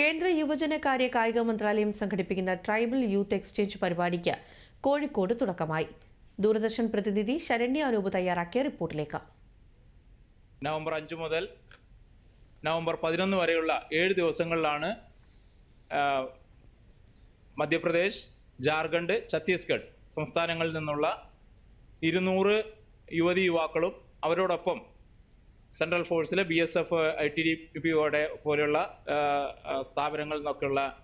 കേന്ദ്ര യുവജനകാര്യ കായിക മന്ത്രാലയം സംഘടിപ്പിക്കുന്ന ട്രൈബൽ യൂത്ത് എക്സ്ചേഞ്ച് പരിപാടിക്ക് കോഴിക്കോട് തുടക്കമായി. ദൂരദർശൻ പ്രതിനിധി ശരണ്യ അനൂപ് തയ്യാറാക്കിയ റിപ്പോർട്ടിലേക്ക്. നവംബർ അഞ്ച് മുതൽ നവംബർ പതിനൊന്ന് വരെയുള്ള ഏഴ് ദിവസങ്ങളിലാണ് മധ്യപ്രദേശ് ജാർഖണ്ഡ് ഛത്തീസ്ഗഡ് സംസ്ഥാനങ്ങളിൽ നിന്നുള്ള ഇരുന്നൂറ് യുവതി യുവാക്കളും അവരോടൊപ്പം central ഫോഴ്സിൽ B S F I T D പിയുടെ പോലെയുള്ള സ്ഥാപനങ്ങളിൽ നിന്നൊക്കെയുള്ള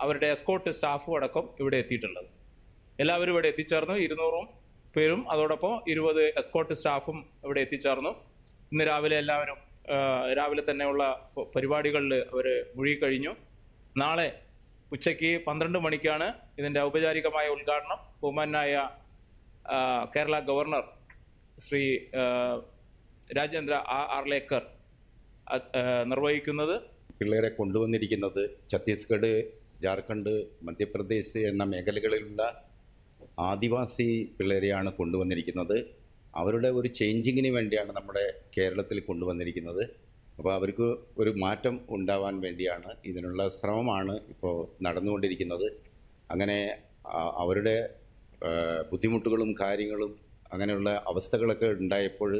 അവരുടെ എസ്കോട്ട് സ്റ്റാഫും അടക്കം ഇവിടെ എത്തിയിട്ടുള്ളത്. എല്ലാവരും ഇവിടെ എത്തിച്ചേർന്നു. ഇരുന്നൂറും പേരും അതോടൊപ്പം ഇരുപത് എസ്കോട്ട് സ്റ്റാഫും ഇവിടെ എത്തിച്ചേർന്നു. ഇന്ന് രാവിലെ എല്ലാവരും രാവിലെ തന്നെയുള്ള പ- പരിപാടികളിൽ അവർ മുഴുകിക്കഴിഞ്ഞു. നാളെ ഉച്ചയ്ക്ക് പന്ത്രണ്ട് മണിക്കാണ് ഇതിന്റെ ഔപചാരികമായ ഉദ്ഘാടനം. ബഹുമാനായ കേരള ഗവർണർ ശ്രീ രാജേന്ദ്ര ആ ആർലേക്കർ നിർവഹിക്കുന്നത്? പിള്ളേരെ കൊണ്ടുവന്നിരിക്കുന്നത് ഛത്തീസ്ഗഡ് ജാർഖണ്ഡ് മധ്യപ്രദേശ് എന്ന മേഖലകളിലുള്ള ആദിവാസി പിള്ളേരെയാണ് കൊണ്ടുവന്നിരിക്കുന്നത്. അവരുടെ ഒരു ചേഞ്ചിങ്ങിന് വേണ്ടിയാണ് നമ്മുടെ കേരളത്തിൽ കൊണ്ടുവന്നിരിക്കുന്നത്. അപ്പോൾ അവർക്ക് ഒരു മാറ്റം ഉണ്ടാവാൻ വേണ്ടിയാണ് ഇതിനുള്ള ശ്രമമാണ് ഇപ്പോൾ നടന്നുകൊണ്ടിരിക്കുന്നത്. അങ്ങനെ അവരുടെ ബുദ്ധിമുട്ടുകളും കാര്യങ്ങളും അങ്ങനെയുള്ള അവസ്ഥകളൊക്കെ ഉണ്ടായപ്പോൾ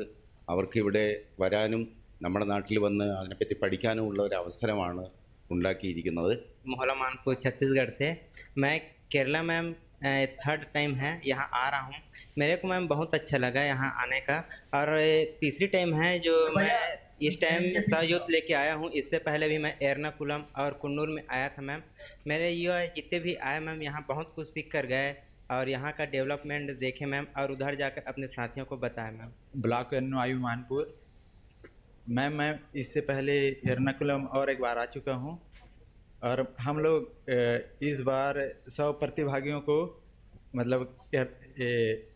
അവർക്ക് ഇവിടെ വരാനും നമ്മുടെ നാട്ടിൽ വന്ന് അതിനെപ്പറ്റി പഠിക്കാനും ഉള്ള ഒരു അവസരമാണ് ഉണ്ടാക്കിയിരിക്കുന്നത് मोहल्ला मानपुर छत्तीसगढ़ से मैं केरला मैम थर्ड टाइम है यहाँ आ रहा हूँ मेरे को मैम बहुत अच्छा लगा यहाँ आने का और ये तीसरी टाइम है जो मैं इस टाइम सहयोग लेके आया हूँ इससे पहले भी मैं एर्नाकुलम और कुन्नूर में आया था मैम मेरे युवा जितने भी आए मैम यहाँ बहुत कुछ सीख कर गए और यहाँ का डेवलपमेंट देखें मैम और उधर जाकर अपने साथियों को बताया मैम। ब्लॉक एन वायु मानपुर मैम मैं इससे पहले एर्नाकुलम और एक बार आ चुका हूँ और हम लोग इस बार सौ प्रतिभागियों को मतलब ए,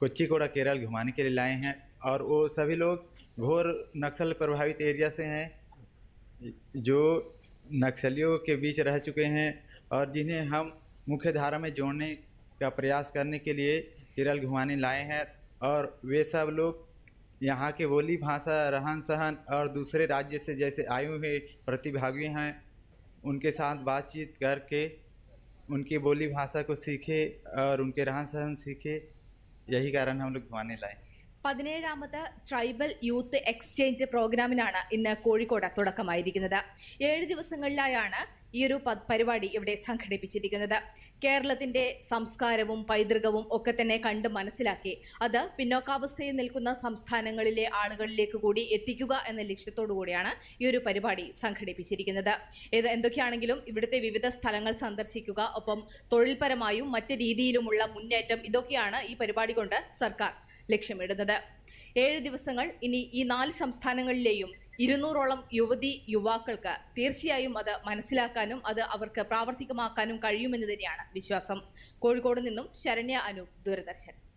कोच्चिकोड़ा केरल घुमाने के लिए लाए हैं और वो सभी लोग घोर नक्सल प्रभावित एरिया से हैं जो नक्सलियों के बीच रह चुके हैं और जिन्हें हम मुख्य धारा में जोड़ने का प्रयास करने के लिए केरल घुमाने लाए हैं और वे सब लोग यहाँ के बोली भाषा, रहन सहन और दूसरे राज्य से जैसे आए हुए प्रतिभागी हैं, उनके साथ बातचीत करके उनकी बोली भाषा को सीखे और उनके रहन सहन सीखे, यही कारण हम लोग घुमाने लाए। പതിനേഴാമത് ട്രൈബൽ യൂത്ത് എക്സ്ചേഞ്ച് പ്രോഗ്രാമിനാണ് ഇന്ന് കോഴിക്കോട് തുടക്കമായിരിക്കുന്നത്. ഏഴ് ദിവസങ്ങളിലായാണ് ഈ ഒരു പരിപാടി ഇവിടെ സംഘടിപ്പിച്ചിരിക്കുന്നത്. കേരളത്തിന്റെ സംസ്കാരവും പൈതൃകവും ഒക്കെ തന്നെ കണ്ട് മനസ്സിലാക്കി അത് പിന്നോക്കാവസ്ഥയിൽ നിൽക്കുന്ന സംസ്ഥാനങ്ങളിലെ ആളുകളിലേക്ക് കൂടി എത്തിക്കുക എന്ന ലക്ഷ്യത്തോടു കൂടിയാണ് ഈ ഒരു പരിപാടി സംഘടിപ്പിച്ചിരിക്കുന്നത്. ഏത് എന്തൊക്കെയാണെങ്കിലും ഇവിടുത്തെ വിവിധ സ്ഥലങ്ങൾ സന്ദർശിക്കുക ഒപ്പം തൊഴിൽപരമായും മറ്റ് രീതിയിലുമുള്ള മുന്നേറ്റം ഇതൊക്കെയാണ് ഈ പരിപാടി കൊണ്ട് സർക്കാർ ലക്ഷ്യമിടുന്നത്. ഏഴ് ദിവസങ്ങൾ ഇനി ഈ നാല് സംസ്ഥാനങ്ങളിലെയും ഇരുന്നൂറോളം യുവതി യുവാക്കൾക്ക് തീർച്ചയായും അത് മനസ്സിലാക്കാനും അത് അവർക്ക് പ്രാവർത്തികമാക്കാനും കഴിയുമെന്ന് തന്നെയാണ് വിശ്വാസം. കോഴിക്കോട് നിന്നും ശരണ്യ അനൂപ് ദൂരദർശൻ.